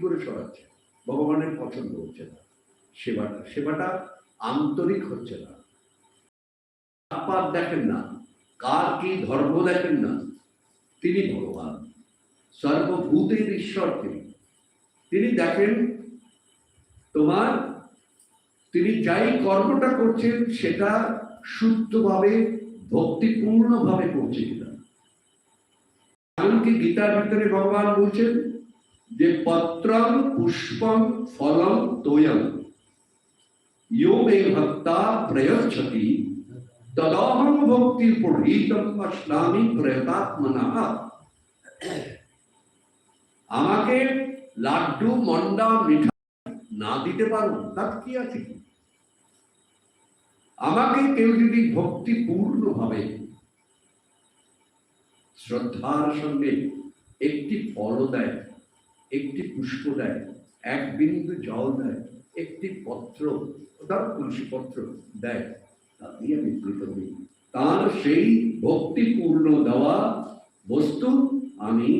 করে সরাচ্ছে। ভগবানের পছন্দ হচ্ছে না। সেবাটা সেবাটা আন্তরিক হচ্ছে না। পাত দেখেন না, কার কি ধর্ম দেখেন না, তিনি ভগবান। সর্বভূতের ঈশ্বর তিনি। তিনি দেখেন তোমার, তিনি যাই কর্মটা করছেন, সেটা শুদ্ধভাবে, ভক্তিপূর্ণভাবে করছে কিনা। এমনকি গীতার ভিতরে ভগবান বলছেন যে পত্রং, পুষ্পং, ফলং, তোয়ং। ইয়ো মে ভক্তা প্রয়চ্ছতি তদহং ভক্তি পড়িতম অশ্নামি প্রয়তাত্মনা আমাকে লাড্ডু, মন্ডা, মিঠা না দিতে পারো তার কি আছে? আমাকে কেউ যদি ভক্তিপূর্ণ ভাবে শ্রদ্ধার সঙ্গে একটি ফল দেয় একটি পুষ্প দেয়, এক বিন্দু জল দেয়, একটি পত্র তার তুলসী পত্র দেয় তাতেই আমি কৃতজ্ঞ তার সেই ভক্তিপূর্ণ দেওয়া বস্তু আমি